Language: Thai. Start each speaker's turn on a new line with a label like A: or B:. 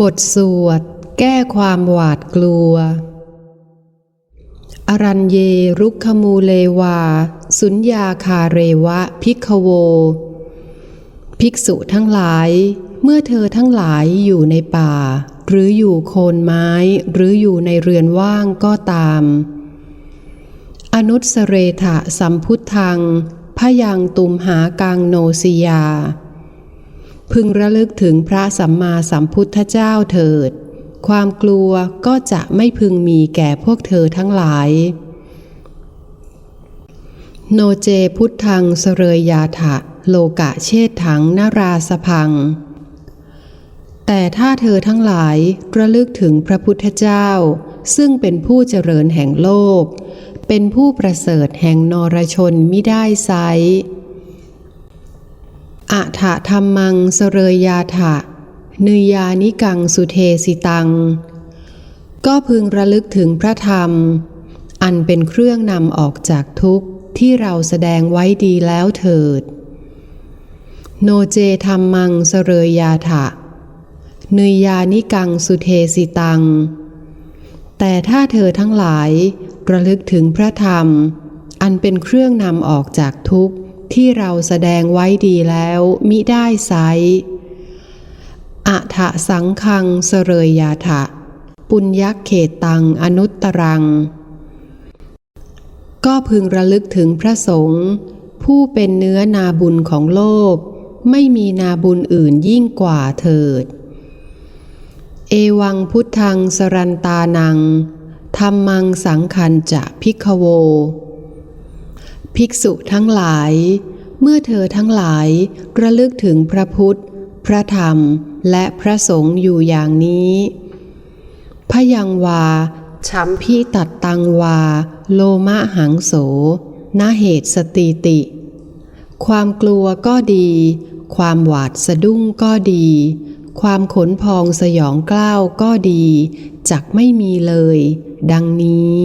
A: บทสวด แก้ความหวาดกลัว อรัญเยรุกขมูเลวา สุญญาคาเรวะพิกโว ภิกษุทั้งหลาย เมื่อเธอทั้งหลายอยู่ในป่า หรืออยู่โคนไม้ หรืออยู่ในเรือนว่างก็ตาม อนุสเรทะสัมพุทธังพยังตุมหากังโนสิยา พึงระลึกถึงพระสัมมาสัมพุทธเจ้าเถิด ความกลัวก็จะไม่พึงมีแก่พวกเธอทั้งหลาย โนเจพุทธังเสรยยาถะ โลกะเชษถังนาราสพัง แต่ถ้าเธอทั้งหลายระลึกถึงพระพุทธเจ้า ซึ่งเป็นผู้เจริญแห่งโลก เป็นผู้ประเสริฐแห่งนรชนมิได้ไซ อะถะธรรมังสเรยยาถะนุยานิกังสุเทสิตัง ก็พึงระลึกถึงพระธรรม อันเป็นเครื่องนำออกจากทุกข์ที่เราแสดงไว้ดีแล้วเถิด โนเจธรรมังสเรยยาถะนุยานิกังสุเทสิตัง แต่ถ้าเธอทั้งหลายระลึกถึงพระธรรม อันเป็นเครื่องนำออกจากทุกข์ ที่เราแสดงไว้ดีแล้วมิได้ไซอะถะสังคังเสเรยยาถะ ปุญญเขตตังอนุตตรัง ก็พึงระลึกถึงพระสงฆ์ผู้เป็นเนื้อนาบุญของโลก ไม่มีนาบุญอื่นยิ่งกว่าเถิด เอวังพุทธังสรันตานังธรรมังสังคันจะพิกโว ภิกษุทั้งหลาย เมื่อเธอทั้งหลายระลึกถึงพระพุทธ พระธรรม และพระสงฆ์อยู่อย่างนี้พยังวาชัมพิตัดตังวา โลมะหังโสนาเหตุสติติ ความกลัวก็ดี ความหวาดสะดุ้งก็ดี ความขนพองสยองกล้าวก็ดี จักไม่มีเลย ดังนี้